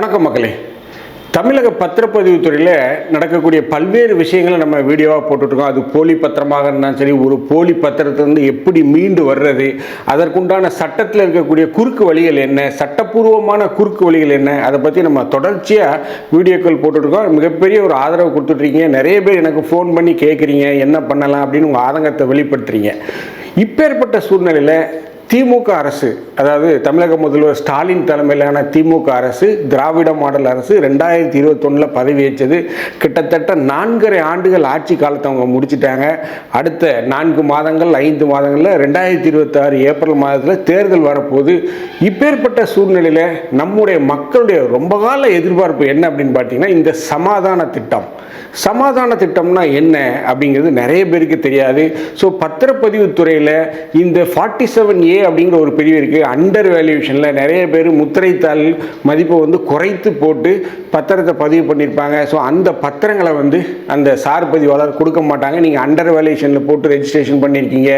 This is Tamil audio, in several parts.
வணக்கம் மக்களே. தமிழக பத்திரப்பதிவு துறையில் நடக்கக்கூடிய பல்வேறு விஷயங்களை நம்ம வீடியோவாக போட்டுட்ருக்கோம். அது போலி பத்திரமாக இருந்தாலும் சரி ஒரு போலி பத்திரத்திலிருந்து எப்படி மீண்டு வர்றது அதற்குண்டான சட்டத்தில் இருக்கக்கூடிய குறுக்கு வழிகள் என்ன சட்டப்பூர்வமான குறுக்கு வழிகள் என்ன அதை பற்றி நம்ம தொடர்ச்சியாக வீடியோக்கள் போட்டுட்ருக்கோம். மிகப்பெரிய ஒரு ஆதரவு கொடுத்துட்ருக்கீங்க. நிறைய பேர் எனக்கு ஃபோன் பண்ணி கேட்குறீங்க என்ன பண்ணலாம் அப்படின்னு உங்கள் ஆதங்கத்தை வெளிப்படுத்துறீங்க. இப்பேற்பட்ட சூழ்நிலையில் திமுக அரசு அதாவது தமிழக முதல்வர் ஸ்டாலின் தலைமையிலான திமுக அரசு திராவிட மாடல் அரசு ரெண்டாயிரத்தி இருபத்தொன்னில் பதவியேற்றது. கிட்டத்தட்ட நான்கரை ஆண்டுகள் ஆட்சி காலத்தை அவங்க முடிச்சிட்டாங்க. அடுத்த நான்கு மாதங்கள் ஐந்து மாதங்களில் ரெண்டாயிரத்தி இருபத்தாறு ஏப்ரல் மாதத்தில் தேர்தல் வரப்போகுது. இப்பேற்பட்ட சூழ்நிலையில் நம்முடைய மக்களுடைய ரொம்ப கால எதிர்பார்ப்பு என்ன அப்படின்னு பார்த்தீங்கன்னா இந்த சமாதான திட்டம். சமாதான திட்டம்னா என்ன அப்படிங்கிறது நிறைய பேருக்கு தெரியாது. ஸோ பத்திரப்பதிவு துறையில் இந்த ஃபார்ட்டி செவன் ஏ அப்படிங்கிற ஒரு பிரிவு இருக்குது அண்டர் வேல்யூஷனில் நிறைய பேர் முத்திரைத்தாள் மதிப்பை வந்து குறைத்து போட்டு பத்திரத்தை பதிவு பண்ணியிருப்பாங்க ஸோ அந்த பத்திரங்களை வந்து அந்த சார் பதிவாளர் கொடுக்க மாட்டாங்க. நீங்கள் அண்டர் வேல்யூஷனில் போட்டு ரெஜிஸ்ட்ரேஷன் பண்ணியிருக்கீங்க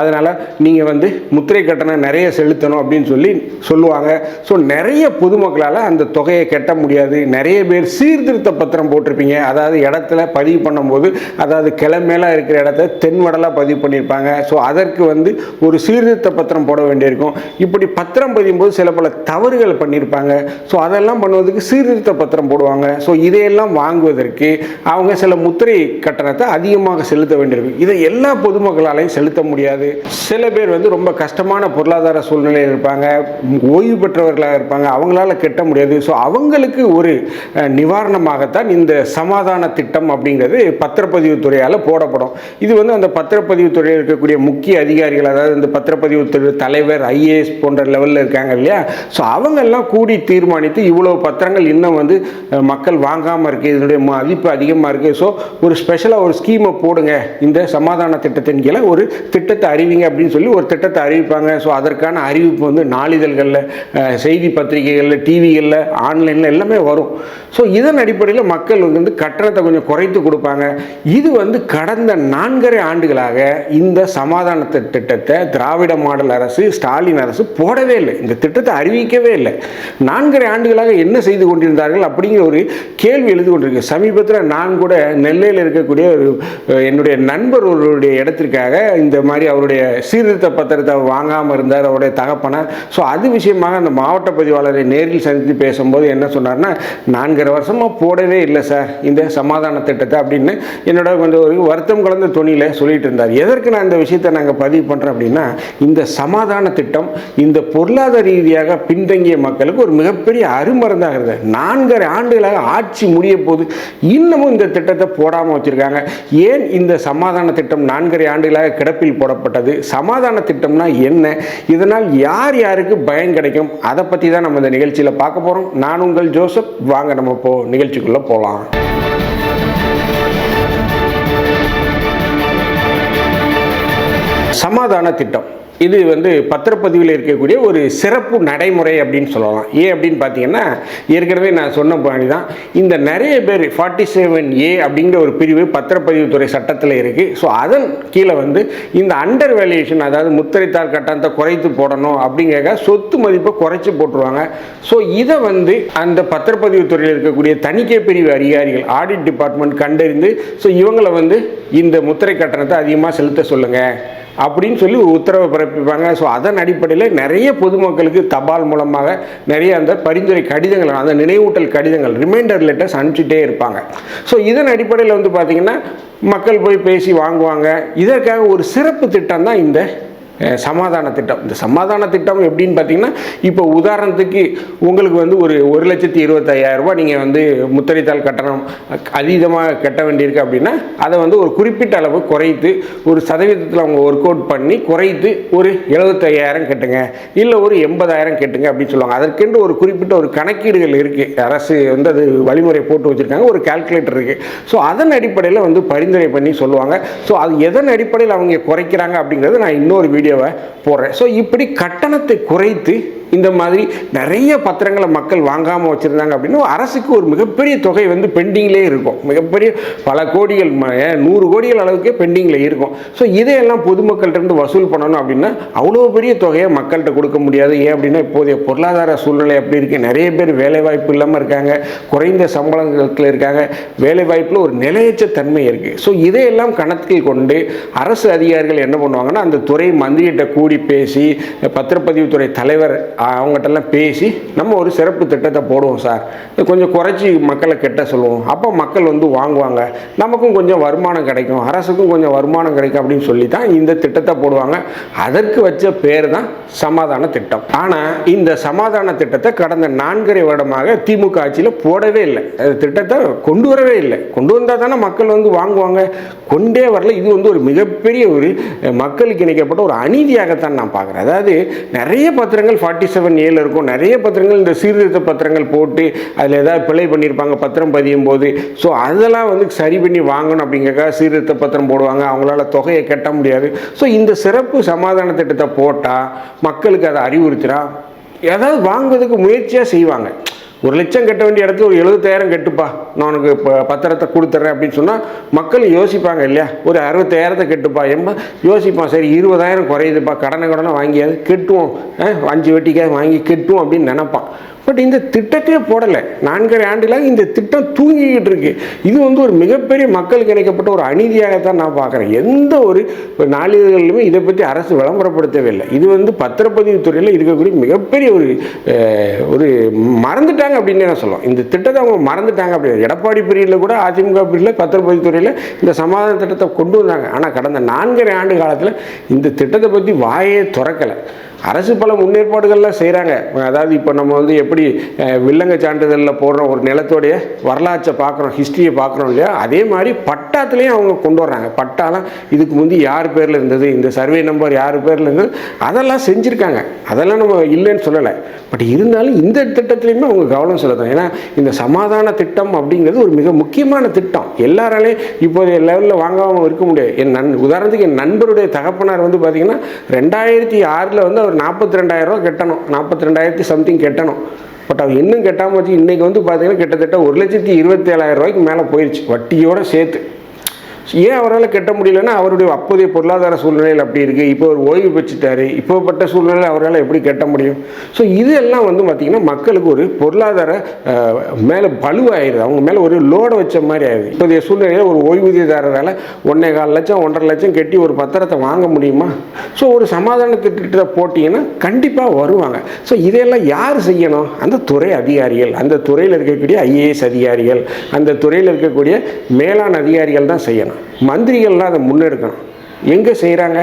அதனால் நீங்கள் வந்து முத்திரை கட்டணம் நிறைய செலுத்தணும் அப்படின்னு சொல்லி சொல்லுவாங்க. ஸோ நிறைய பொதுமக்களால் அந்த தொகையை கட்ட முடியாது. நிறைய பேர் சீர்திருத்த பத்திரம் போட்டிருப்பீங்க. அதாவது இடத்துல பதிவு பண்ணும்போது அதாவது கிளமேல இருக்கிற இடத்த தென்வடலாக பதிவு பண்ணியிருப்பாங்க ஸோ அதற்கு வந்து ஒரு சீர்திருத்த பத்திரம் போட வேண்டியிருக்கும். இப்படி பத்திரம் பதியும் போது சில பல தவறுகள் பண்ணியிருப்பாங்க. ஸோ அதெல்லாம் பண்ணுவதற்கு சீர்திருத்த பத்திரம் போடுவாங்க. ஸோ இதையெல்லாம் வாங்குவதற்கு அவங்க சில முத்திரை கட்டணத்தை அதிகமாக செலுத்த வேண்டியிருக்கும். இதை எல்லா பொதுமக்களாலையும் செலுத்த முடியாது. சில பேர் வந்து ரொம்ப கஷ்டமான பொருளாதார சூழ்நிலையில் இருப்பாங்க. ஓய்வு பெற்றவர்களாக இருப்பாங்க. அவங்களால கட்ட முடியாது. ஸோ அவங்களுக்கு ஒரு நிவாரணமாகத்தான் இந்த சமாதான திட்டம் அப்படிங்கிறது பத்திரப்பதிவு துறையால் போடப்படும். இது வந்து அந்த பத்திரப்பதிவு துறையில் இருக்கக்கூடிய முக்கிய அதிகாரிகள் அதாவது இந்த பத்திரப்பதிவு துறை தலைவர் ஐஏஎஸ் போன்ற லெவலில் இருக்காங்க இல்லையா? ஸோ அவங்கெல்லாம் கூடி தீர்மானித்து இவ்வளோ பத்திரங்கள் இன்னும் வந்து மக்கள் வாங்காமல் இருக்குது இதனுடைய மதிப்பு அதிகமாக இருக்குது ஸோ ஒரு ஸ்பெஷலாக ஒரு ஸ்கீமை போடுங்க. இந்த சமாதான திட்டத்தின் கீழே ஒரு திட்டத்தை அறிவிங்க அப்படின்னு சொல்லி ஒரு திட்டத்தை அறிவிப்பாங்க. ஸோ அதற்கான அறிவிப்பு வந்து நாளிதழ்களில் செய்தி பத்திரிகைகளில் டிவிகளில் ஆன்லைனில் எல்லாமே வரும். ஸோ இதன் அடிப்படையில் மக்கள் வந்து கட்டணத்தை கொஞ்சம் குறைத்து கொடுப்பாங்க. இது வந்து கடந்த நான்கரை ஆண்டுகளாக இந்த சமாதான திட்டத்தை திராவிட மாடல் அரசு ஸ்டாலின் அரசு போடவே இல்லை. இந்த திட்டத்தை அறிவிக்கவே இல்லை. நான்கரை ஆண்டுகளாக என்ன செய்து கொண்டிருந்தார்கள் அப்படிங்கிற ஒரு கேள்வி எழுதி கொண்டிருக்கு. சமீபத்தில் நான் கூட நெல்லையில் இருக்கக்கூடிய ஒரு என்னுடைய நண்பர் ஒருவருடைய இடத்திற்காக இந்த மாதிரி அவருடைய சீர்திருத்த பத்திரத்தை வாங்காமல் இருந்தார் அவருடைய தகப்பனை. ஸோ அது விஷயமாக அந்த மாவட்ட பதிவாளரை நேரில் சந்தித்து பேசும்போது என்ன சொன்னார்னா நான்கரை வருஷமாக போடவே இல்லை சார் இந்த சமாதான திட்டத்தை அப்படின்னு என்னோட கொஞ்சம் ஒரு வருத்தம் கலந்த துணியில் சொல்லிட்டு இருந்தார். எதற்கு நான் இந்த விஷயத்தை நாங்கள் பதிவு பண்ணுறோம் அப்படின்னா இந்த சமாதான திட்டம் இந்த பொருளாதார ரீதியாக பின்தங்கிய மக்களுக்கு ஒரு மிகப்பெரிய அருமருந்தாக இருந்தது நான்கரை ஆண்டுகளாக ஆட்சி முடிய போது இன்னமும் இந்த திட்டத்தை போடாமல் வச்சுருக்காங்க. ஏன் இந்த சமாதான திட்டம் நான்கரை ஆண்டுகளாக கிடப்பில் போடப்பட்டது? சமாதான திட்டம்னா என்ன? இதனால் யார் யாருக்கு பயன் கிடைக்கும்? அதை பற்றி தான் நம்ம இந்த நிகழ்ச்சியில் பார்க்க போகிறோம் நான் உங்கள் ஜோசப். வாங்க நம்ம போ நிகழ்ச்சிக்குள்ளே போகலாம் சமாதான திட்டம். இது வந்து பத்திரப்பதிவில் இருக்கக்கூடிய ஒரு சிறப்பு நடைமுறை அப்படின்னு சொல்லலாம். ஏன் அப்படின்னு பார்த்தீங்கன்னா ஏற்கனவே நான் சொன்ன மாதிரி தான் இந்த நிறைய பேர் ஃபார்ட்டி செவன் ஏ அப்படிங்கிற ஒரு பிரிவு பத்திரப்பதிவுத்துறை சட்டத்தில் இருக்குது ஸோ அதன் கீழே வந்து இந்த அண்டர் வேல்யூஷன் அதாவது முத்திரைத்தாள் கட்டணத்தை குறைத்து போடணும் அப்படிங்கிறக்க சொத்து மதிப்பை குறைச்சி போட்டுருவாங்க. ஸோ இதை வந்து அந்த பத்திரப்பதிவுத்துறையில் இருக்கக்கூடிய தணிக்கை பிரிவு அதிகாரிகள் ஆடிட் டிபார்ட்மெண்ட் கண்டறிந்து ஸோ இவங்களை வந்து இந்த முத்திரை கட்டணத்தை அதிகமாக செலுத்த சொல்லுங்கள் அப்படின்னு சொல்லி ஒரு உத்தரவை பிறப்பிப்பாங்க. ஸோ அதன் அடிப்படையில் நிறைய பொதுமக்களுக்கு தபால் மூலமாக நிறைய அந்த பரிந்துரை கடிதங்கள் அந்த நினைவூட்டல் கடிதங்கள் ரிமைண்டர் லெட்டர்ஸ் அனுப்பிச்சிட்டே இருப்பாங்க. ஸோ இதன் அடிப்படையில் வந்து பார்த்திங்கன்னா மக்கள் போய் பேசி வாங்குவாங்க. இதற்காக ஒரு சிறப்பு திட்டம் தான் இந்த சமாதான திட்டம். இந்த சமாதான திட்டம் எப்படின்னு பார்த்தீங்கன்னா இப்போ உதாரணத்துக்கு உங்களுக்கு வந்து ஒரு ஒரு லட்சத்தி இருபத்தையாயிரரூபா நீங்கள் வந்து முத்திரைத்தாள் கட்டணம் அதீதமாக கட்ட வேண்டியிருக்கு அப்படின்னா அதை வந்து ஒரு குறிப்பிட்ட அளவு குறைத்து ஒரு சதவீதத்தில் அவங்க ஒர்க் அவுட் பண்ணி குறைத்து ஒரு எழுபத்தையாயிரம் கட்டுங்க. இல்லை ஒரு எண்பதாயிரம் கட்டுங்க அப்படின்னு சொல்லுவாங்க. அதற்கென்று ஒரு குறிப்பிட்ட ஒரு கணக்கீடுகள் இருக்குது அரசு வந்து அது வழிமுறை போட்டு வச்சுருக்காங்க. ஒரு கால்குலேட்டர் இருக்குது ஸோ அதன் அடிப்படையில் வந்து பரிந்துரை பண்ணி சொல்லுவாங்க. ஸோ அது எதன் அடிப்படையில் அவங்க குறைக்கிறாங்க அப்படிங்கிறது நான் இன்னொரு வீடியோ வீடியோவை போடுறேன். ஸோ இப்படி கட்டணத்தை குறைத்து இந்த மாதிரி நிறைய பத்திரங்களை மக்கள் வாங்காமல் வச்சுருந்தாங்க அப்படின்னா அரசுக்கு ஒரு மிகப்பெரிய தொகை வந்து பெண்டிங்லேயே இருக்கும். மிகப்பெரிய பல கோடிகள் நூறு கோடிகள் அளவுக்கே பெண்டிங்கில் இருக்கும். ஸோ இதையெல்லாம் பொதுமக்கள்கிட்ட இருந்து வசூல் பண்ணணும் அப்படின்னா அவ்வளோ பெரிய தொகையை மக்கள்கிட்ட கொடுக்க முடியாது. ஏன் அப்படின்னா இப்போதைய பொருளாதார சூழ்நிலை அப்படி இருக்குது நிறைய பேர் வேலைவாய்ப்பு இல்லாமல் இருக்காங்க. குறைந்த சம்பளத்தில் இருக்காங்க. வேலைவாய்ப்பில் ஒரு நிலையற்ற தன்மை இருக்குது ஸோ இதையெல்லாம் கணக்கில் கொண்டு அரசு அதிகாரிகள் என்ன பண்ணுவாங்கன்னா அந்த துறை மந்திரிகிட்ட கூடி பேசி பத்திரப்பதிவுத்துறை தலைவர் அவங்ககிட்டலாம் பேசி நம்ம ஒரு சிறப்பு திட்டத்தை போடுவோம் சார். கொஞ்சம் குறைச்சி மக்களை கெட்ட சொல்லுவோம். அப்போ மக்கள் வந்து வாங்குவாங்க. நமக்கும் கொஞ்சம் வருமானம் கிடைக்கும். அரசுக்கும் கொஞ்சம் வருமானம் கிடைக்கும் அப்படின்னு சொல்லி தான் இந்த திட்டத்தை போடுவாங்க. அதற்கு வச்ச பேர் தான் சமாதான திட்டம். ஆனால் இந்த சமாதான திட்டத்தை கடந்த நான்கரை வருடமாக திமுக ஆட்சியில் போடவே இல்லை. திட்டத்தை கொண்டு வரவே இல்லை. கொண்டு வந்தால் தானே மக்கள் வந்து வாங்குவாங்க. கொண்டே வரல. இது வந்து ஒரு மிகப்பெரிய ஒரு மக்களுக்கு இணைக்கப்பட்ட ஒரு அநீதியாகத்தான் நான் பார்க்குறேன். அதாவது நிறைய பத்திரங்கள் ஃபார்ட்டி செவன் ஏல இருக்கும். நிறைய பத்திரங்கள் இந்த சீர்திருத்த பத்திரங்கள் போட்டு அதில் ஏதாவது பிழை பண்ணியிருப்பாங்க பத்திரம் பதியும் போது. ஸோ அதெல்லாம் வந்து சரி பண்ணி வாங்கணும் அப்படிங்கிறக்காக சீர்திருத்த பத்திரம் போடுவாங்க. அவங்களால தொகையை கட்ட முடியாது. ஸோ இந்த சிறப்பு சமாதான திட்டத்தை போட்டால் மக்களுக்கு அதை அறிவுறுத்தினா ஏதாவது வாங்குவதற்கு முயற்சியாக செய்வாங்க. ஒரு லட்சம் கட்ட வேண்டிய இடத்துல ஒரு எழுபத்தாயிரம் கட்டுப்பா. நான் உனக்கு இப்போ பத்திரத்தை கொடுத்துட்றேன் அப்படின்னு சொன்னால் மக்கள் யோசிப்பாங்க இல்லையா? ஒரு அறுபத்தாயிரத்தை கட்டுப்பா. எம்ப யோசிப்பான் சரி இருபதாயிரம் குறையுதுப்பா. கடனை கடனை வாங்கியாவது கெட்டுவோம். அஞ்சு வட்டிக்காக வாங்கி கெட்டுவோம் அப்படின்னு நினைப்பான். பட் இந்த திட்டத்தையே போடலை. நான்கரை ஆண்டுகளாக இந்த திட்டம் தூங்கிக்கிட்டு இருக்கு. இது வந்து ஒரு மிகப்பெரிய மக்களுக்கு இணைக்கப்பட்ட ஒரு அநீதியாகத்தான் நான் பார்க்குறேன். எந்த ஒரு நாளிதழ்களுமே இதை பற்றி அரசு விளம்பரப்படுத்தவே இல்லை. இது வந்து பத்திரப்பதிவு துறையில் இருக்கக்கூடிய மிகப்பெரிய ஒரு ஒரு மறந்துட்டாங்க அப்படின்னு நான் சொல்லுவோம் இந்த திட்டத்தை அவங்க மறந்துட்டாங்க அப்படின்னு. எடப்பாடி பிரிவில் கூட அதிமுக பிரிவில் பத்திரப்பதிவு துறையில் இந்த சமாதான திட்டத்தை கொண்டு வந்தாங்க. ஆனால் கடந்த நான்கரை ஆண்டு காலத்தில் இந்த திட்டத்தை பற்றி வாயே திறக்கலை. அரசு பல முன்னேற்பாடுகள்லாம் செய்கிறாங்க அதாவது இப்போ நம்ம வந்து எப்படி வில்லங்க சான்றிதழில் போடுற ஒரு நிலத்தோடைய வரலாற்றை பார்க்குறோம் ஹிஸ்ட்ரியை பார்க்குறோம் இல்லையா? அதே மாதிரி பட்டாத்துலேயும் அவங்க கொண்டு வர்றாங்க. பட்டாலாம் இதுக்கு முந்தி யார் பேரில் இருந்தது இந்த சர்வே நம்பர் யார் பேரில் இருந்தது அதெல்லாம் செஞ்சுருக்காங்க. அதெல்லாம் நம்ம இல்லைன்னு சொல்லலை. பட் இருந்தாலும் இந்த திட்டத்துலையுமே அவங்க கவனம் செலுத்தணும். ஏன்னா இந்த சமாதான திட்டம் அப்படிங்கிறது ஒரு மிக முக்கியமான திட்டம். எல்லாராலையும் இப்போதைய லெவலில் வாங்காமல் இருக்க முடியாது. என் நன் உதாரணத்துக்கு என் நண்பருடைய தகப்பனார் வந்து பார்த்தீங்கன்னா ரெண்டாயிரத்தி ஆறில் வந்து ஒரு நாற்பத்தி ரெண்டாயிரம் கெட்டணும். கட்டணும் நாற்பத்தி ரெண்டாயிரத்தி சம்திங் கட்டணும். பட் அவர் இன்னும் கட்டாமல் வச்சு இன்றைக்கி வந்து பார்த்தீங்கன்னா கிட்டத்தட்ட ஒரு லட்சத்தி இருபத்தேழாயிரம் ரூபாய்க்கு மேலே போயிடுச்சு வட்டியோட சேர்த்து. ஏன் அவரால் கட்ட முடியலன்னா அவருடைய அப்போதைய பொருளாதார சூழ்நிலையில் அப்படி இருக்குது இப்போ ஒரு ஓய்வு பெற்றுட்டாரு. இப்போப்பட்ட சூழ்நிலையில் அவரால் எப்படி கட்ட முடியும்? ஸோ இதெல்லாம் வந்து பார்த்திங்கன்னா மக்களுக்கு ஒரு பொருளாதார மேலே பழுவாயிருது அவங்க மேலே ஒரு லோடை வச்ச மாதிரி ஆயிடுது இப்போதைய சூழ்நிலையில் ஒரு ஓய்வூதியதாரரால் ஒன்றே கால் லட்சம் ஒன்றரை லட்சம் கட்டி ஒரு பத்திரத்தை வாங்க முடியுமா? ஸோ ஒரு சமாதான திட்டத்தை போட்டிங்கன்னா கண்டிப்பாக வருவாங்க. ஸோ இதையெல்லாம் யார் செய்யணும்? அந்த துறை அதிகாரிகள். அந்த துறையில் இருக்கக்கூடிய ஐஏஎஸ் அதிகாரிகள். அந்த துறையில் இருக்கக்கூடிய மேலாண் அதிகாரிகள் தான் செய்யணும். மந்திரிகள்லாம் அதை முன்னெடுக்கணும். எங்கே செய்கிறாங்க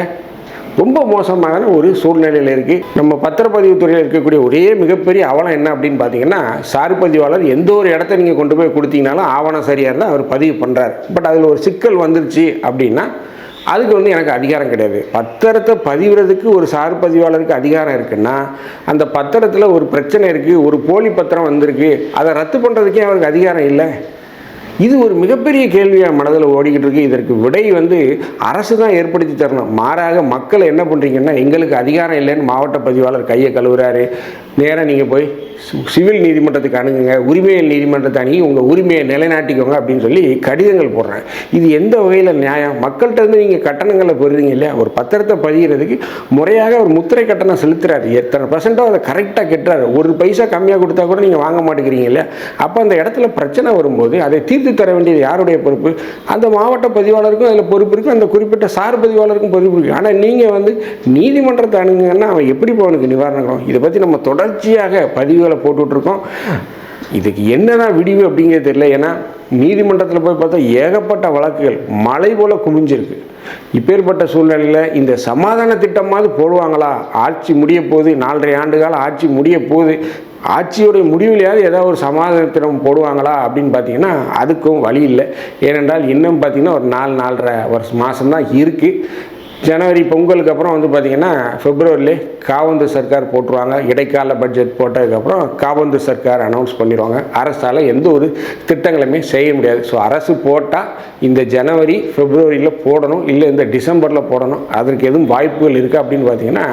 ரொம்ப மோசமான ஒரு சூழ்நிலையில் இருக்குது நம்ம பத்திரப்பதிவு துறையில் இருக்கக்கூடிய ஒரே மிகப்பெரிய அவலம் என்ன அப்படின்னு பார்த்தீங்கன்னா சார்பதிவாளர் எந்த ஒரு இடத்த நீங்கள் கொண்டு போய் கொடுத்தீங்கனாலும் ஆவணம் சரியாக இருந்தால் அவர் பதிவு பண்ணுறாரு பட் அதில் ஒரு சிக்கல் வந்துருச்சு அப்படின்னா அதுக்கு வந்து எனக்கு அதிகாரம் கிடையாது. பத்திரத்தை பதிவுறதுக்கு ஒரு சார் பதிவாளருக்கு அதிகாரம் இருக்குன்னா அந்த பத்திரத்தில் ஒரு பிரச்சனை இருக்குது ஒரு போலி பத்திரம் வந்திருக்கு அதை ரத்து பண்ணுறதுக்கே அவருக்கு அதிகாரம் இல்லை. இது ஒரு மிகப்பெரிய கேள்வியாக மனதில் ஓடிக்கிட்டு இருக்கு. இதற்கு விடை வந்து அரசு தான் ஏற்படுத்தி தரணும். மாறாக மக்கள் என்ன பண்ணுறீங்கன்னா எங்களுக்கு அதிகாரம் இல்லைன்னு மாவட்ட பதிவாளர் கையை கழுவுறாரு. நேராக நீங்கள் போய் சிவில் நீதிமன்றத்துக்கு அணுகுங்க உரிமையல் நீதிமன்றத்தை அணுகி உங்கள் உரிமையை நிலைநாட்டிக்கோங்க அப்படின்னு சொல்லி கடிதங்கள் போடுறேன். இது எந்த வகையில் நியாயம்? மக்கள்கிட்ட இருந்து நீங்கள் கட்டணங்களை பெறுறீங்க இல்லையா? ஒரு பத்திரத்தை பதிகிறதுக்கு முறையாக ஒரு முத்திரை கட்டணம் செலுத்துறாரு. எத்தனை பர்சன்ட்டோ அதை கரெக்டாக கட்டுறாரு. ஒரு பைசா கம்மியாக கொடுத்தா கூட நீங்கள் வாங்க மாட்டேங்கிறீங்க இல்லையா? அப்போ அந்த இடத்துல பிரச்சனை வரும்போது அதை தீர்த்து தர வேண்டியது யாருடைய பொறுப்பு? அந்த மாவட்ட பதிவாளருக்கும் அதில் பொறுப்பு இருக்குது அந்த குறிப்பிட்ட சார் பதிவாளருக்கும் பொறுப்பு இருக்குது ஆனால் நீங்கள் வந்து நீதிமன்றத்தை அணுகுங்கன்னா அவன் எப்படி இப்போ அவனுக்கு நிவாரணம்? இதை பற்றி நம்ம தொடர்ச்சியாக பதிவுகளை போட்டுட்ருக்கோம். இதுக்கு என்னதான் விடிவு அப்படிங்கிறது தெரியல. ஏன்னா நீதிமன்றத்தில் போய் பார்த்தா ஏகப்பட்ட வழக்குகள் மலை போல குமிஞ்சிருக்கு இப்பேற்பட்ட சூழ்நிலையில் இந்த சமாதான திட்டமாவது போடுவாங்களா? ஆட்சி முடிய போகுது. நாலரை ஆண்டு காலம் ஆட்சி முடிய போகுது. ஆட்சியோடைய முடிவிலையாவது ஏதாவது ஒரு சமாதான திட்டம் போடுவாங்களா அப்படின்னு பார்த்தீங்கன்னா அதுக்கும் வழி இல்லை. ஏனென்றால் இன்னும் பார்த்தீங்கன்னா ஒரு நாலு நாலரை வருஷம் மாதம்தான் இருக்குது ஜனவரி பொங்கலுக்கு அப்புறம் வந்து பார்த்திங்கன்னா பிப்ரவரிலே காவந்து சர்க்கார் போட்டுருவாங்க. இடைக்கால பட்ஜெட் போட்டதுக்கப்புறம் காவந்து சர்க்கார் அனௌன்ஸ் பண்ணிடுவாங்க. அரசால் எந்த ஒரு திட்டங்களுமே செய்ய முடியாது. ஸோ அரசு போட்டால் இந்த ஜனவரி பிப்ரவரியில் போடணும். இல்லை இந்த டிசம்பரில் போடணும். அதற்கு எதுவும் வாய்ப்புகள் இருக்குது அப்படின்னு பார்த்தீங்கன்னா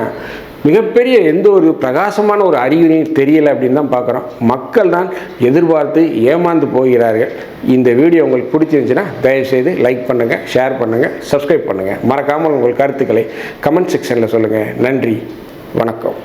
மிகப்பெரிய எந்த ஒரு பிரகாசமான ஒரு அறிகுறியும் தெரியலை அப்படின்னு தான் பார்க்குறோம். மக்கள் தான் எதிர்பார்த்து ஏமாந்து போகிறார்கள். இந்த வீடியோ உங்களுக்கு பிடிச்சிருந்துச்சுன்னா தயவுசெய்து லைக் பண்ணுங்கள் ஷேர் பண்ணுங்கள் சப்ஸ்கிரைப் பண்ணுங்கள் மறக்காமல் உங்கள் கருத்துக்களை கமெண்ட் செக்ஷனில் சொல்லுங்கள் நன்றி வணக்கம்.